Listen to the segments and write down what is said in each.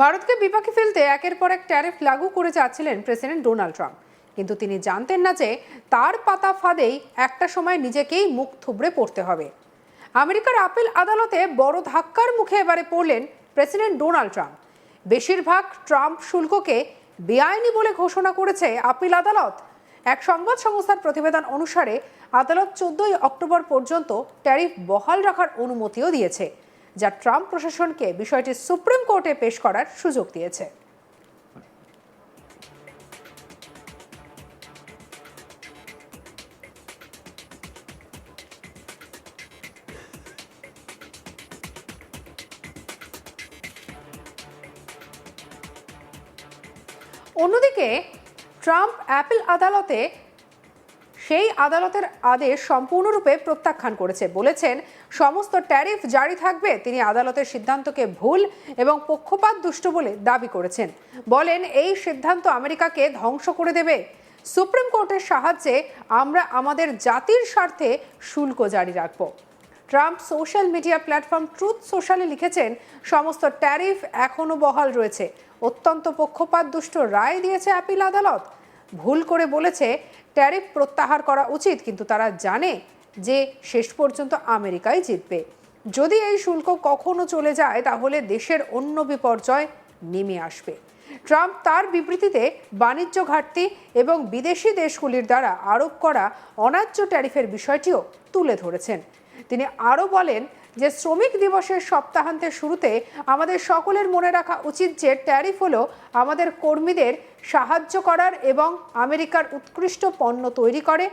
ভারতকে বিপাকে ফেলতে একের পর এক ট্যারিফ লাগু করে যাচ্ছিলেন প্রেসিডেন্ট ডোনাল্ড ট্রাম্প। কিন্তু তিনি জানতেন না যে তার পাতা ফাঁদেই একটা সময় নিজেকেই মুখ থুবড়ে পড়তে হবে। আমেরিকার আপিল আদালতে বড় ধাক্কার মুখে এবারে পড়লেন প্রেসিডেন্ট ডোনাল্ড ট্রাম্প। বেশিরভাগ ট্রাম্প শুল্ককে বেআইনি বলে ঘোষণা করেছে আপিল আদালত। এক সংবাদ সংস্থার প্রতিবেদন অনুসারে, আদালত চোদ্দই অক্টোবর পর্যন্ত ট্যারিফ বহাল রাখার অনুমতিও দিয়েছে। যা ট্রাম্প প্রশাসনকে বিষয়টি সুপ্রিম কোর্টে পেশ করার সুযোগ দিয়েছে। অন্যদিকে, ট্রাম্প অ্যাপেল আদালতে সেই আদালতের আদেশ সম্পূর্ণরূপে প্রত্যাখ্যান করেছে, বলেছেন সমস্ত ট্যারিফ জারি থাকবে, তিনি আদালতের সিদ্ধান্তকে ভুল এবং পক্ষপাত দুষ্ট বলে দাবি করেছেন। বলেন, এই সিদ্ধান্ত আমেরিকাকে ধ্বংস করে দেবে। সুপ্রিম কোর্টের সাহায্যে আমরা আমাদের জাতির স্বার্থে শুল্ক জারি রাখব। Trump social media platform Truth সোশ্যালে লিখেছেন, সমস্ত ট্যারিফ এখনও বহাল রয়েছে। অত্যন্ত পক্ষপাত দুষ্ট রায় দিয়েছে অ্যাপিল আদালত। ভুল করে বলেছে, ট্যারিফ প্রত্যাহার করা উচিত, কিন্তু তারা জানে যে শেষ পর্যন্ত আমেরিকাই জিতবে। যদি এই শুল্ক কখনো চলে যায়, তাহলে দেশের অন্য বিপর্যয় নেমে আসবে। ট্রাম্প তার বিবৃতিতে বাণিজ্য ঘাটতি এবং বিদেশি দেশগুলির দ্বারা আরোপ করা অন্যায্য ট্যারিফের বিষয়টিও তুলে ধরেছেন। তিনি আরও বলেন যে শ্রমিক দিবসের সপ্তাহান্তের শুরুতে আমাদের সকলের মনে রাখা উচিত যে ট্যারিফ হলো আমাদের কর্মীদের সাহায্য করার এবং আমেরিকার উৎকৃষ্ট পণ্য তৈরি করে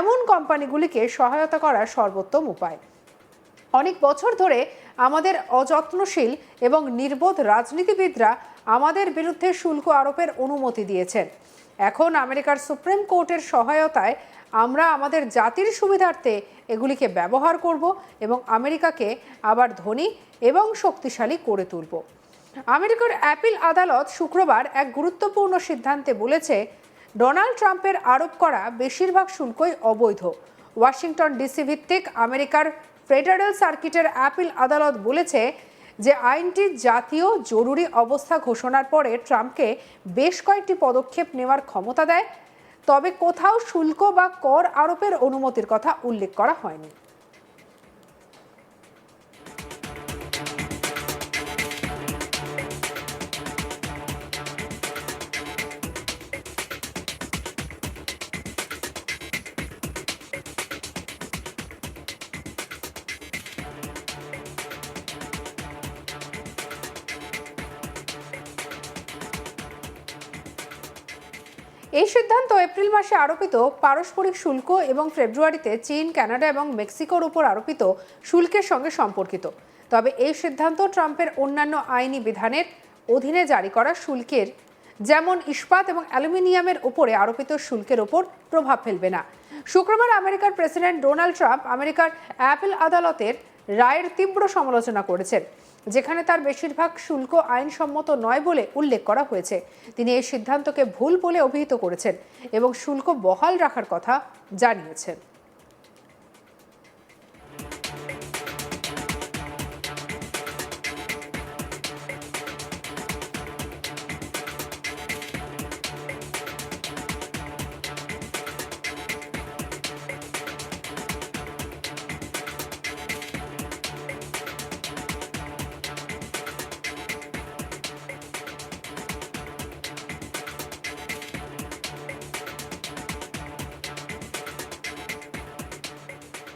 এমন কোম্পানিগুলিকে সহায়তা করার সর্বোত্তম উপায়। অনেক বছর ধরে আমাদের অযত্নশীল এবং নির্বোধ রাজনীতিবিদরা আমাদের বিরুদ্ধে শুল্ক আরোপের অনুমতি দিয়েছেন। এখন আমেরিকার সুপ্রিম কোর্টের সহায়তায় আমরা আমাদের জাতির সুবিধার্থে এগুলিকে ব্যবহার করব এবং আমেরিকাকে আবার ধনী এবং শক্তিশালী করে তুলব। আমেরিকার অ্যাপিল আদালত শুক্রবার এক গুরুত্বপূর্ণ সিদ্ধান্তে বলেছে, ডোনাল্ড ট্রাম্পের আরোপ করা বেশিরভাগ শুল্কই অবৈধ। ওয়াশিংটন ডিসি ভিত্তিক আমেরিকার ফেডারেল সার্কিটের অ্যাপিল আদালত বলেছে যে আইনটি জাতীয় জরুরি অবস্থা ঘোষণার পরে ট্রাম্পকে বেশ কয়েকটি পদক্ষেপ নেওয়ার ক্ষমতা দেয়, তবে কোথাও শুল্ক বা কর আরোপের অনুমতির কথা উল্লেখ করা হয়নি। এই সিদ্ধান্ত এপ্রিল মাসে আরোপিত পারস্পরিক শুল্ক এবং ফেব্রুয়ারিতে চীন, কানাডা এবং মেক্সিকোর উপর আরোপিত শুল্কের সঙ্গে সম্পর্কিত। তবে এই সিদ্ধান্ত ট্রাম্পের অন্যান্য আইনি বিধানের অধীনে জারি করা শুল্কের, যেমন ইস্পাত এবং অ্যালুমিনিয়ামের উপরে আরোপিত শুল্কের ওপর প্রভাব ফেলবে না। শুক্রবার আমেরিকার প্রেসিডেন্ট ডোনাল্ড ট্রাম্প আমেরিকার অ্যাপেল আদালতের রায়ের তীব্র সমালোচনা করেছেন। যেখানে তার বেশিরভাগ শুল্ক আইনসম্মত নয় বলে উল্লেখ করা হয়েছে। তিনি এই সিদ্ধান্তকে ভুল বলে অভিহিত করেছেন এবং শুল্ক বহাল রাখার কথা জানিয়েছেন।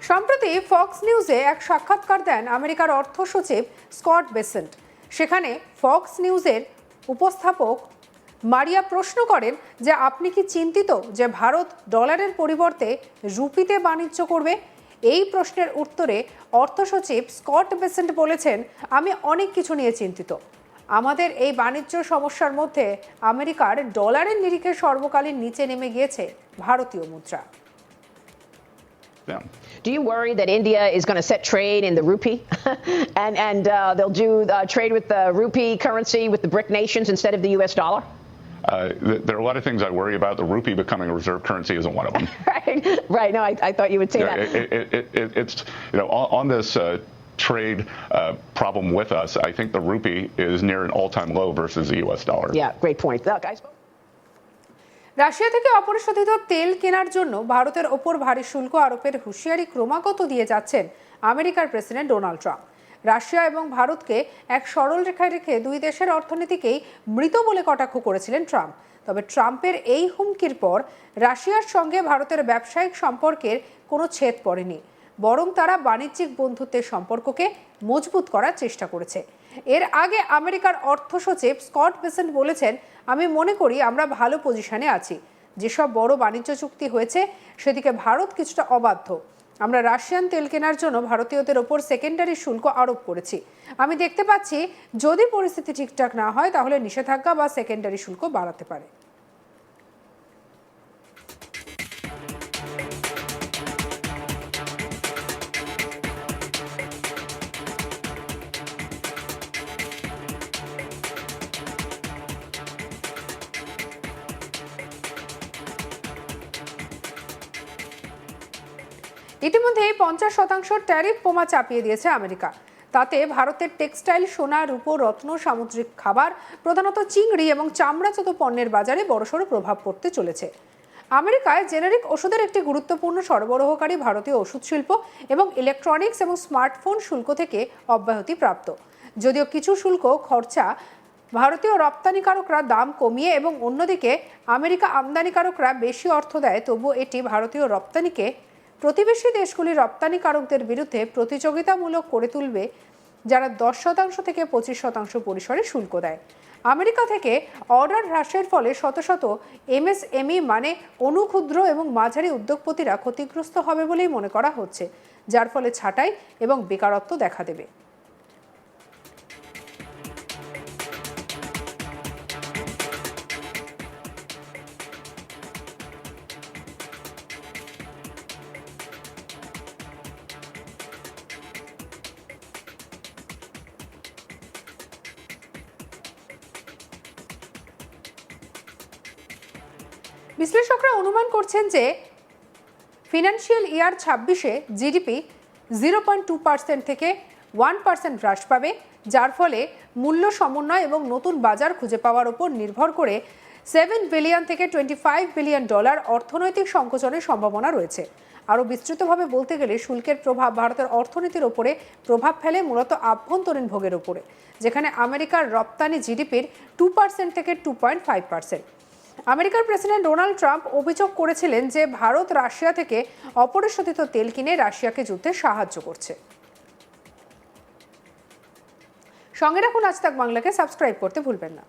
সম্প্রতি ফক্স নিউজে এক সাক্ষাৎকার দেন আমেরিকার অর্থ সচিব স্কট বেসেন্ট। সেখানে ফক্স নিউজের উপস্থাপক মারিয়া প্রশ্ন করেন যে, আপনি কি চিন্তিত যে ভারত ডলারের পরিবর্তে রুপিতে বাণিজ্য করবে? এই প্রশ্নের উত্তরে অর্থ সচিব স্কট বেসেন্ট বলেছেন, আমি অনেক কিছু নিয়ে চিন্তিত। আমাদের এই বাণিজ্য সমস্যার মধ্যে আমেরিকার ডলারের নিরিখে সর্বকালীন নিচে নেমে গিয়েছে ভারতীয় মুদ্রা। Them. Do you worry that India is going to set trade in the rupee, and and uh, they'll do uh, trade with the rupee currency with the BRIC nations instead of the U.S. dollar? Uh, th- there are a lot of things I worry about. The rupee becoming a reserve currency isn't one of them. right, right. No, I, I thought you would say Yeah, that. it, it, it, it, it's you know on, on this uh, trade uh, problem with us, I think the rupee is near an all-time low versus the U.S. dollar. Yeah, great point. Look, I spoke. Russia থেকে অপরিশোধিত তেল কেনার জন্য ভারতের ওপর ভারী শুল্ক আরোপের হুঁশিয়ারি ক্রমাগত দিয়ে যাচ্ছেন আমেরিকার প্রেসিডেন্ট ডোনাল্ড ট্রাম্প। রাশিয়া এবং ভারতকে এক সরল রেখায় রেখে দুই দেশের অর্থনীতিকেই মৃত বলে কটাক্ষ করেছিলেন ট্রাম্প। তবে ট্রাম্পের এই হুমকির পর রাশিয়ার সঙ্গে ভারতের ব্যবসায়িক সম্পর্কের কোনো ছেদ পড়েনি, বরং তারা বাণিজ্যিক বন্ধুত্বের সম্পর্ককে মজবুত করার চেষ্টা করেছে। এর আগে আমেরিকার অর্থ সচিব স্কট বেসেন্ট বলেছেন, আমি মনে করি আমরা ভালো পজিশনে আছি। যেসব বড় বাণিজ্য চুক্তি হয়েছে, সেদিকে ভারত কিছুটা অবাধ্য। আমরা রাশিয়ান তেল কেনার জন্য ভারতীয়দের ওপর সেকেন্ডারি শুল্ক আরোপ করেছি। আমি দেখতে পাচ্ছি, যদি পরিস্থিতি ঠিকঠাক না হয়, তাহলে নিষেধাজ্ঞা বা সেকেন্ডারি শুল্ক বাড়াতে পারে। ইতিমধ্যেই পঞ্চাশ শতাংশ ট্যারিফ বোমা চাপিয়ে দিয়েছে আমেরিকা। তাতে ভারতের টেক্সটাইল, সোনা, রূপো, রত্ন, সামুদ্রিক খাবার, প্রধানত চিংড়ি এবং চামড়াজাত পণ্যের বাজারে বড়সড় প্রভাব পড়তে চলেছে। আমেরিকায় জেনেরিক ওষুধের একটি গুরুত্বপূর্ণ সরবরাহকারী ভারতীয় ওষুধ শিল্প এবং ইলেকট্রনিক্স এবং স্মার্টফোন শুল্ক থেকে অব্যাহতি প্রাপ্ত। যদিও কিছু শুল্ক খরচা ভারতীয় রপ্তানিকারকরা দাম কমিয়ে এবং অন্যদিকে আমেরিকা আমদানিকারকরা বেশি অর্থ দেয়, তবুও এটি ভারতীয় রপ্তানিকে প্রতিবেশী দেশগুলি রপ্তানিকারকদের বিরুদ্ধে প্রতিযোগিতামূলক করে তুলবে, যারা দশ শতাংশ থেকে পঁচিশ শতাংশ পরিসরে শুল্ক দেয়। আমেরিকা থেকে অর্ডার হ্রাসের ফলে শত শত এমএসএমই মানে অনুক্ষুদ্র এবং মাঝারি উদ্যোগপতিরা ক্ষতিগ্রস্ত হবে বলেই মনে করা হচ্ছে, যার ফলে ছাঁটাই এবং বেকারত্ব দেখা দেবে। বিশ্লেষকরা অনুমান করছেন যে ফিনান্সিয়াল ইয়ার ছাব্বিশে GDP zero point two percent থেকে ওয়ান পার্সেন্ট হ্রাস পাবে, যার ফলে মূল্য সমন্বয় এবং নতুন বাজার খুঁজে পাওয়ার উপর নির্ভর করে সেভেন বিলিয়ন থেকে টোয়েন্টি ফাইভ বিলিয়ন ডলার অর্থনৈতিক সংকোচনের সম্ভাবনা রয়েছে। আরও বিস্তৃতভাবে বলতে গেলে শুল্কের প্রভাব ভারতের অর্থনীতির ওপরে প্রভাব ফেলে মূলত আভ্যন্তরীণ ভোগের ওপরে, যেখানে আমেরিকার রপ্তানি জিডিপির টু পার্সেন্ট থেকে টু পয়েন্ট ফাইভ পার্সেন্ট। আমেরিকার প্রেসিডেন্ট ডোনাল্ড ট্রাম্প অভিযোগ করেছিলেন যে ভারত রাশিয়া থেকে অপরিশোধিত তেল কিনে রাশিয়াকে যুদ্ধে সাহায্য করছে। সঙ্গে রাখুন আজ তাক বাংলাকে, সাবস্ক্রাইব করতে ভুলবেন না।